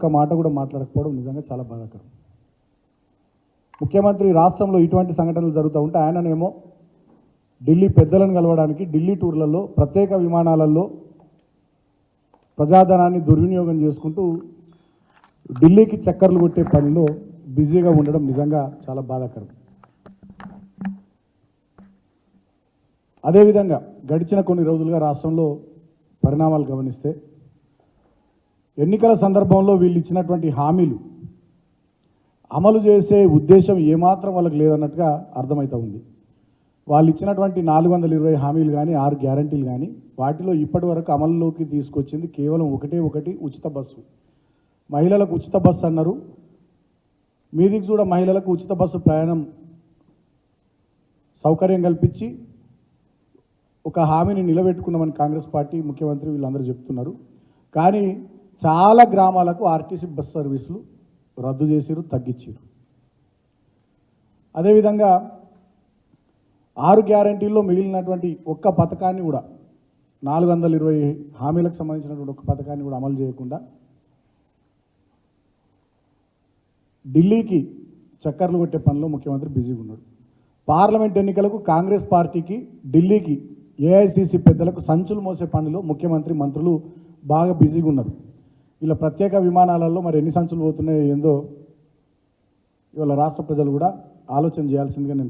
ఒక్క మాట కూడా మాట్లాడకపోవడం నిజంగా చాలా బాధాకరం. ముఖ్యమంత్రి రాష్ట్రంలో ఇటువంటి సంఘటనలు జరుగుతూ ఉంటే ఆయననేమో ఢిల్లీ పెద్దలను కలవడానికి ఢిల్లీ టూర్లలో ప్రత్యేక విమానాలలో ప్రజాధనాన్ని దుర్వినియోగం చేసుకుంటూ ఢిల్లీకి చక్కర్లు కొట్టే పనిలో బిజీగా ఉండడం నిజంగా చాలా బాధాకరం. అదేవిధంగా గడిచిన కొన్ని రోజులుగా రాష్ట్రంలో పరిణామాలు గమనిస్తే ఎన్నికల సందర్భంలో వీళ్ళు ఇచ్చినటువంటి హామీలు అమలు చేసే ఉద్దేశం ఏమాత్రం వాళ్ళకి లేదన్నట్టుగా అర్థమవుతూ ఉంది. వాళ్ళు ఇచ్చినటువంటి నాలుగు వందల ఇరవై హామీలు కానీ ఆరు గ్యారంటీలు కానీ వాటిలో ఇప్పటి వరకు అమల్లోకి తీసుకొచ్చింది కేవలం ఒకటే ఒకటి ఉచిత బస్సు. మహిళలకు ఉచిత బస్సు అన్నారు. మీదికి కూడా మహిళలకు ఉచిత బస్సు ప్రయాణం సౌకర్యం కల్పించి ఒక హామీని నిలబెట్టుకున్నామని కాంగ్రెస్ పార్టీ ముఖ్యమంత్రి వీళ్ళందరూ చెప్తున్నారు. కానీ చాలా గ్రామాలకు ఆర్టీసీ బస్ సర్వీసులు రద్దు చేసిరు తగ్గించారు అదేవిధంగా ఆరు గ్యారంటీల్లో మిగిలినటువంటి ఒక్క పథకాన్ని కూడా నాలుగు వందల ఇరవై హామీలకు సంబంధించినటువంటి ఒక పథకాన్ని కూడా అమలు చేయకుండా ఢిల్లీకి చక్కర్లు కొట్టే పనిలో ముఖ్యమంత్రి బిజీగా ఉన్నాడు పార్లమెంట్ ఎన్నికలకు కాంగ్రెస్ పార్టీకి ఢిల్లీకి ఏఐసిసి పెద్దలకు సంచులు మోసే పనిలో ముఖ్యమంత్రి మంత్రులు బాగా బిజీగా ఉన్నారు ఇలా ప్రత్యేక విమానాలలో మరి ఎన్ని సంచులు పోతున్నాయో ఏందో ఇవాళ రాష్ట్ర ప్రజలు కూడా ఆలోచన చేయాల్సిందిగా నేను